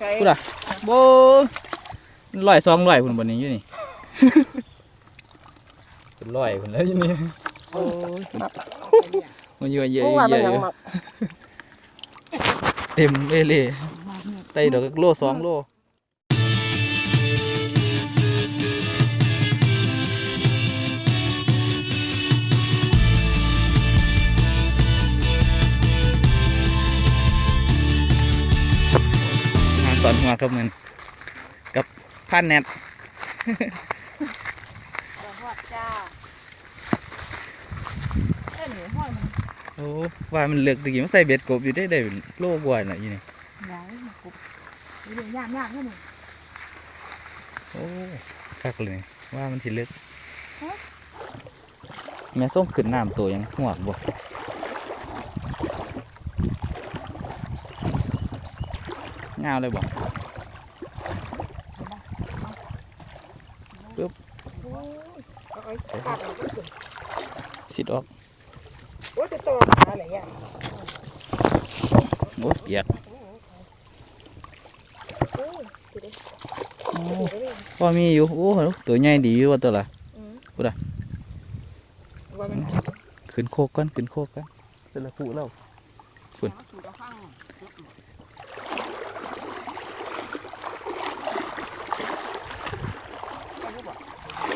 ใส่พูดอะโบร้อยสองร้อยคุณบนนี้อยู่นี่เป็นร้อยคุณแล้วอยู่นี่โอ้ยมันเยอะเยอะเมื่อวานเยมันอะยังอยู่หมักเต็มเอเล่ไต่ดอกโลสองโล ครับมันกับพันแนทดอกฮอดจ้าเอ้ยหนูห้อยมันโอ้ว่ามันเลือกตะกี้มันใส่เบ็ดกบอยู่ได้ได้เป็นโลกว่าน่ะอยู่นี่ไหนมันกบเรื่องยากยากแค่ไหนโอ้คักเลยว่ามันสิเลือกแม่ส่งขึ้นน้ำตัวยังหัวกบ่เงาวเลยบ่โอ้ยเอาไอ้ ตัดมันก็ขึ้นสิดออกโอ้ยจะโตขาอะไรอย่างโอ้เปียกโอ้ยดูดิโอ้ดูดิพอมีอยู่ โอ้โหตัวใหญ่ดีอยู่ว่าตัวละอืมพูดอะว่ามันขึ้นโคกก่อนขึ้นโคกก่อนเป็นละคู่แล้วสูดเอาข้าง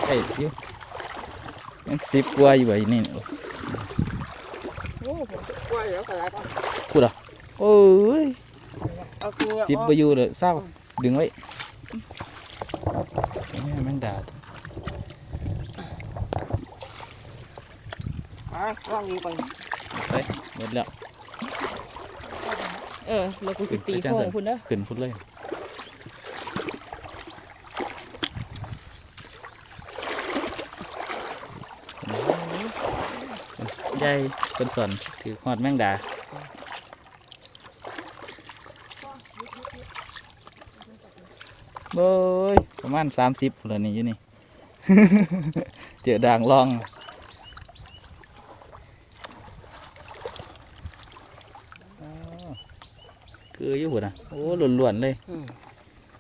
ไอ้อยู่ ยังสิบกว่าอยู่ไอ้นี่โอ้ยผมกลัวเดี๋ยวอะไรก่อนพูดอะโอ้ยเอาคือสิบไปอยู่เลยเศร้าดึงไว้แม่แมงดาอะวางดีไปไปหมดแล้ว เออแล้วกูสิตีโค้งคุณเด้อขึ้นพุ่นเลยใหญ่เป็นสอนถือหอดแมงดาเบ้ยประมาณสามสิบเลยนี่อยู่นี่ เจอด่างลองอ๋อคืออยู่หัวนะโอ้ล้วนๆเลยอืม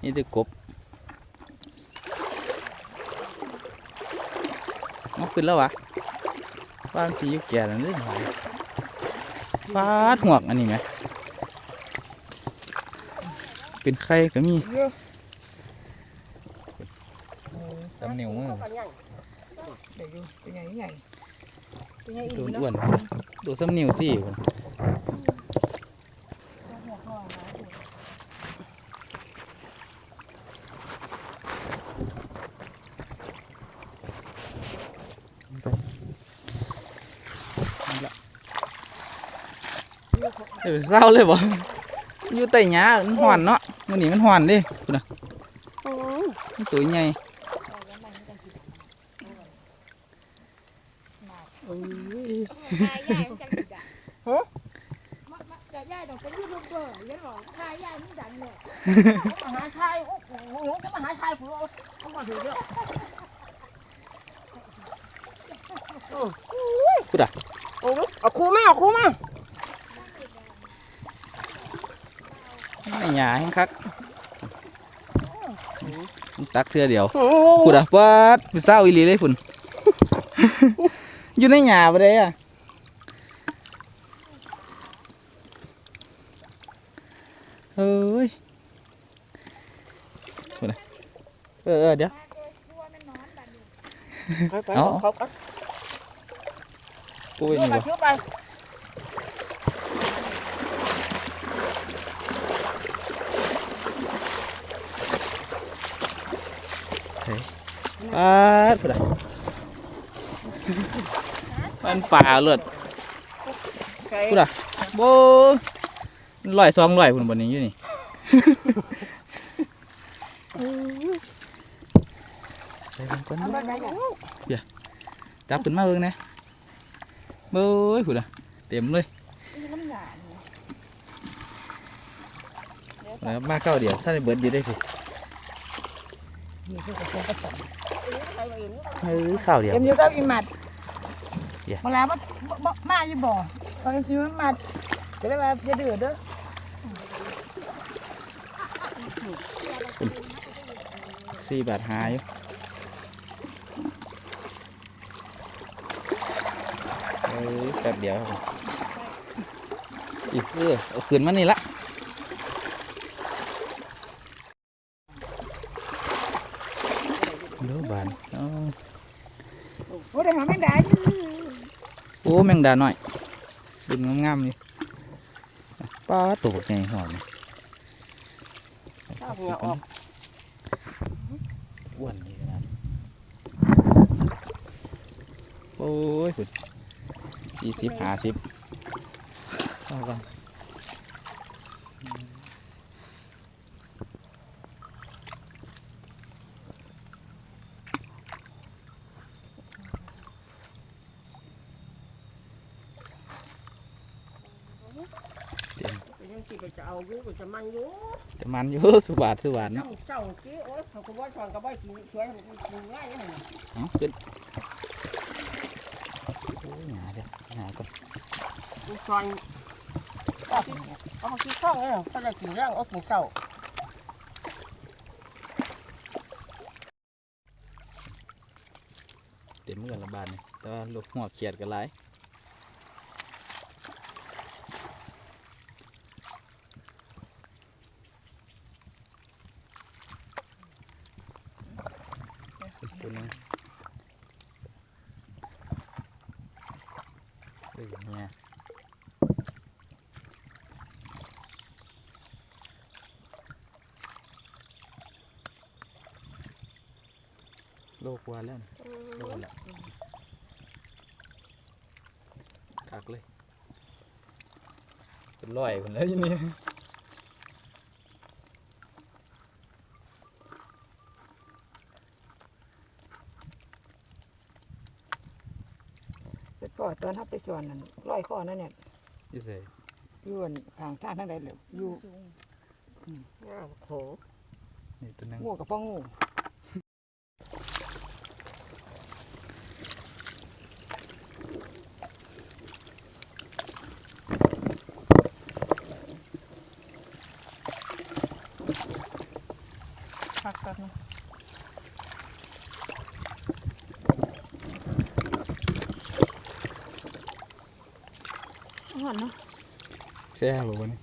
นี่จะกบมันขึ้นแล้ววะ บ้านสีอยู่แก่แล้วนี่ฟาดหวกอันนี้ไหมเป็นไข่ก็มีเยอะสำนิ้วมือเดี๋ยวดูเป็นไงใหญ่เป็นไงอีกโดนเนาะอ้วนดูสำนิ้วสี่คนเออเศร้าเลยบ่อยู่ใต้หญ้ามันห่อนเนาะมันนี่มันห่อนเดิคุณน่ะ อืม มันตัวใหญ่ ยายยายมันจังสิดังฮะมามาแต่ยายต้องเป็น ยูทูบเบอร์ยังหรอยายยายมันดังเนี่ยมห ไม่หยาแห้งคักมันตักเทื่อเดียวโอ้พูดอะปัดเป็นเศร้าอีหลีเลยพุ่นอยู่ในหยาไปเลยอะเฮ้ยพูดอะเออเออเดี๋ยวไปไปเอาเขาไปกูเที่เป็น ยว อยู่ ไป บ่ เที่ยวไป ปัดพูดอะมันป่าเลือดใส่พูดอะโบลอยซองลอยพุ่นบนนี้อยู่นี่ไปเบิ่งก่อนเอาเด้อไปไหนกันจับขึ้นมาเบิ่งนะเบ้ยพุ่นอะเต็มเลยน้ำหยาแล้วมาเข้าเดียวถ้าได้เบิดอยู่ได้สิ นี่คือคนผสมเออข้าวเดียว เอ็มอยู่กับอีหมัดเดี๋ยวเวลาบ่บ่มาอยู่บ่ตอนซื้อมัดก็เลยว่าจะเดือดเด้อสี่บาทหาอยู่เอ้ยแป๊บเดียวครับผมอีกเออเอาคืนมานี่ละ ดูบานเอาโอ้ได้หาแม่งได้อยู่โอ้แมงดาหน่อยดึงงามๆนี่ป้าตัวบักใหญ่หอมนี่ข้าวเหนียวออกอ้วนนี่นะโอ้ยคุณสี่สิบห้าสิบเอากัน ยัง สิไปจะเอาอยู่ก็จะมันอยู่จะมันอยู่ สุบาทสุบาทเนาะน้ำเจ้ากี้โอ้ยเขาก็ว่าชอนก็ว่ากินสวยกินง่ายยังไงเอาขึ้นโอ้ยหนาเด้อหนาก่อนกินชอนเอาที่เอาที่ช่องเนี่ยก็ได้กินร่างเอากินเศร้าเต็มมือละบาทนี่แต่ว่าลูกหัวเขียดกันหลายอีกตัวหนึง เฮ้ยเนี่ยโลกว่าแล้วนี่โดนละคักเลยเป็นร้อยคนแล้วยี่นี่ แต่ก็ตอนทับไปสวนนั่นร้อยข้อนั่นเนี่ยยี่เสยอยู่อั่นทางทางทางใดเลยอยู่ง่ายโถนี่ตัวหนึงงูกับพ่องูพั หันเนาะแซ่บบ่วันนี้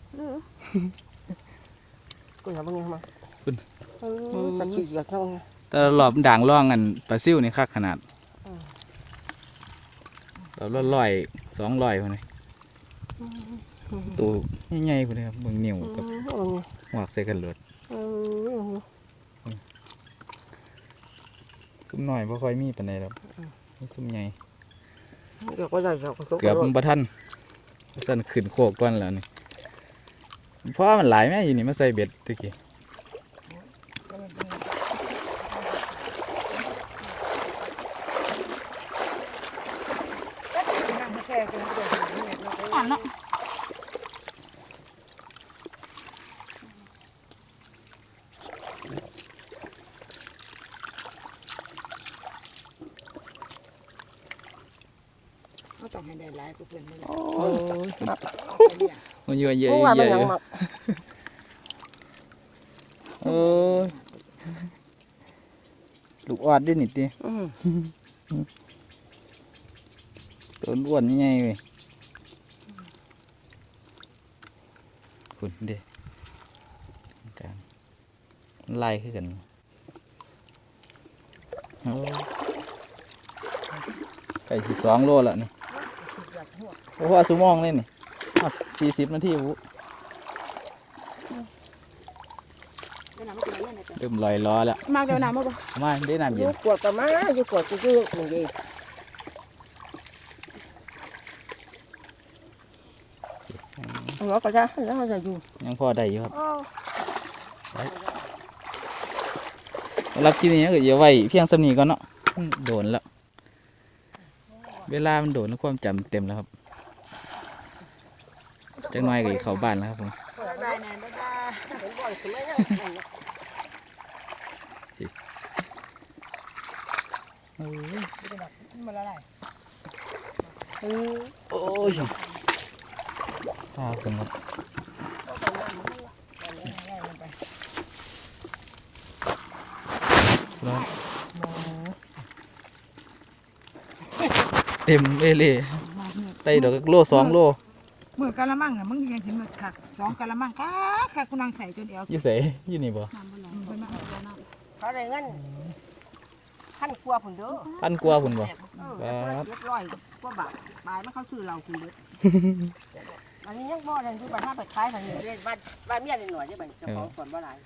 กูทำยังไงมาคุณเออสักทีเดียวเท่าไงแต่รอบด่างร่องกันปลาซิวนี่คักขนาดอืมเราละร้อยสองร้อยคนนี้ตัวใหญ่ๆคนนี้ครับเบิ่งนิ้วกับหัวกใส่กันหลดซุ่มน้อยบ่ค่อยมีปานใดดอกมีซุ่มใหญ่เดี๋ยวก็ได้เดี๋ยวก็เกือบมันบ่ทัน สั่นขึ้นโคกก่อนแล้วนี่เพราะว่ามันหลายแม่อยู่นี่มาใส่เบ็ดตะกี้ นั่งมาแซ่กันเดี๋ยวเนี่ยเนาะ อ่อนเนาะ เขา ต้องให้ได้หลายกว่าเพื่อนไม่ได้โอ้ยเอาไปเนี่ยมันเยอะเยอะเมื่อวานเยมันอะยังมาโอ้ยลูกออดด้วยนี่ติอืมตัวอ้วนใหญ่ๆเว้ยคุณเด้กลางมันไล่ขึ้นกันโอ้ยไก่ที่สองโลแล้วนี่ โอ้โหสุโมองเลยนี่สี่สิบนาทีวุเดี๋ยวน้ำมันจะเล่นอะไรกันเริ่มลอยล้อแล้ว มากเดี๋ยวน้ำมาบ่เอามาได้น้ำอเย็นยู่กวดกับมาอยู่กวดกูอยู่หนึ่งเดีเราก็จะแล้วเราจะอยู่ยังพอได้อยู่ครับอ๋อรับที่นี้ก็อย่าไว้เพียงสำนีก่อนเนาะมันโดนแล้ว เวลามันโดนแล้วความจำเต็มแล้วครับจังน้อยก็อีกเขาบ้านแล้วครับผมโอ้ยมันละลายโอ้ยพาคนครับง่ายลงไปน เต็มเอเล่มาเมื่อไต่ดอกโลสองโลเมื่อกะละมังน่ะมึงยังสิมืดคักสองกะละมังคักคักกูนั่งใส่จนเอวอยู่ไสอยู่นี่บ่น้ำบ่ไหลเพิ่นมาเอาแล้วน้ำเขาได้เงินขั้นกลัวผุนเด้อพันกว่าพุ่นบ่เออเรียบร้อยกว่าบาทบายมันเขาซื้อเรากินเด้ออันนี้ยังบ่ได้ที่บ้านถ้าไปขายทางนี้เล่นบ้านบ้านเมียเล่นหน่อยได้บ่เจ้าของสวนบ่หลาย